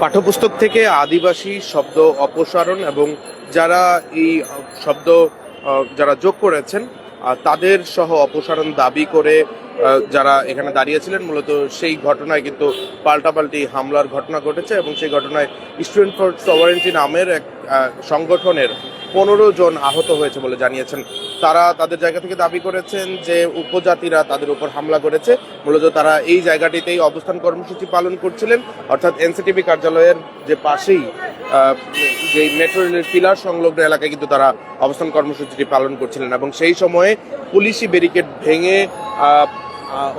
পাঠ্যপুস্তক থেকে আদিবাসী শব্দ অপসারণ এবং যারা এই শব্দ যারা যোগ করেছেন তাদের সহ অপসারণ দাবি করে যারা এখানে দাঁড়িয়েছিলেন মূলত সেই ঘটনায় কিন্তু পাল্টাপাল্টি হামলার ঘটনা ঘটেছে এবং সেই ঘটনায় স্টুডেন্ট ফর সভারেন্টি নামের এক সংগঠনের পনেরো জন আহত হয়েছে বলে জানিয়েছেন। তারা তাদের জায়গা থেকে দাবি করেছেন যে উপজাতিরা তাদের উপর হামলা করেছে। মূলত তারা এই জায়গাটিতেই অবস্থান কর্মসূচি পালন করছিলেন। অর্থাৎ এনসিটিভি কার্যালয়ের যে পাশেই যে মেট্রো রেলের পিলার সংলগ্ন এলাকায় কিন্তু তারা অবস্থান কর্মসূচিটি পালন করছিলেন এবং সেই সময়ে পুলিশি ব্যারিকেড ভেঙে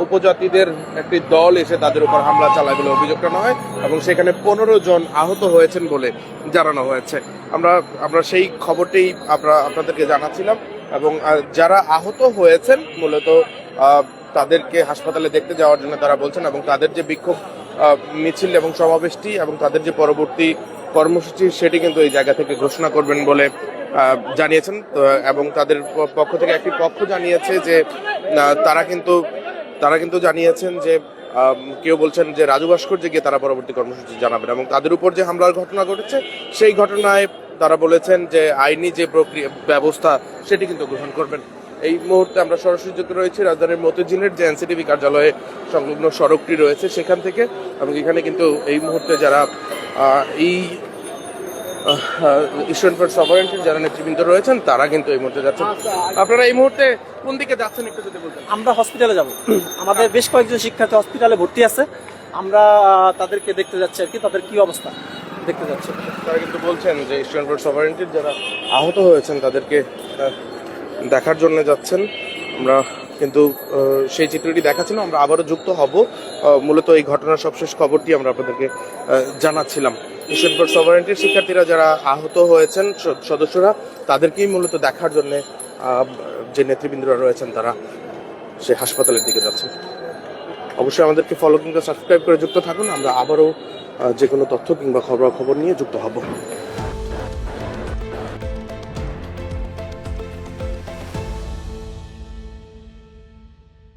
উপজাতিদের একটি দল এসে তাদের উপর হামলা চালায় বলে অভিযোগ করা হয় এবং সেখানে পনেরো জন আহত হয়েছেন বলে জানানো হয়েছে। আমরা আমরা সেই খবরটি আমরা আপনাদেরকে জানাচ্ছিলাম, এবং যারা আহত হয়েছেন, মূলত তাদেরকে হাসপাতালে দেখতে যাওয়ার জন্য তারা বলছেন, এবং তাদের যে বিক্ষোভ মিছিল এবং সমাবেশটি এবং তাদের যে পরবর্তী কর্মসূচি, সেটি কিন্তু এই জায়গা থেকে ঘোষণা করবেন বলে জানিয়েছেন এবং তাদের পক্ষ থেকে একটি পক্ষ জানিয়েছে যে তারা কিন্তু তারা কিন্তু জানিয়েছেন যে কেউ বলছেন যে রাজু ভাস্কর্যে গিয়ে তারা পরবর্তী কর্মসূচি জানাবেন এবং তাদের উপর যে হামলার ঘটনা ঘটেছে, সেই ঘটনায় তারা বলেছেন যে আইনি যে প্রক্রিয়া, ব্যবস্থা, সেটি কিন্তু গ্রহণ করবেন। এই মুহূর্তে আমরা সরাসরি যুক্ত রয়েছি রাজধানীর মতিঝিলের যে এনসিটিভি কার্যালয়ে সংলগ্ন সড়কটি রয়েছে সেখান থেকে এবং এখানে কিন্তু এই মুহূর্তে যারা এই স্টুডেন্ট ফর সভারেন্টির যারা নেতৃবৃন্দ রয়েছেন তারা কিন্তু এই মুহূর্তে যাচ্ছেন। আপনারা এই মুহূর্তে কোন দিকে যাচ্ছেন একটু যদি বলতেন? আমরা হসপিটালে যাব। আমাদের বেশ কয়েকজন শিক্ষার্থী হসপিটালে ভর্তি আছে। আমরা তাদেরকে দেখতে যাচ্ছি আর কি তাদের কি অবস্থা দেখতে যাচ্ছি। তারা কিন্তু বলছেন যে স্টুডেন্ট ফর সভারেন্টির যারা আহত হয়েছেন তাদেরকে দেখার জন্য যাচ্ছেন। আমরা কিন্তু সেই চিত্রটি দেখাচ্ছিলাম আমরা আবারও যুক্ত হব। মূলত এই ঘটনার সবশেষ খবরটি আমরা আপনাদেরকে জানাচ্ছিলাম। ফর সভারেন্টির শিক্ষার্থীরা যারা আহত হয়েছেন সদস্যরা, তাদেরকেই মূলত দেখার জন্য যে নেতৃবৃন্দরা রয়েছেন তারা সে হাসপাতালের দিকে যাচ্ছেন। অবশ্যই আমাদেরকে ফলো কিংবা সাবস্ক্রাইব করে যুক্ত থাকুন। আমরা আবারও যে কোনো তথ্য কিংবা খবরাখবর নিয়ে যুক্ত হব।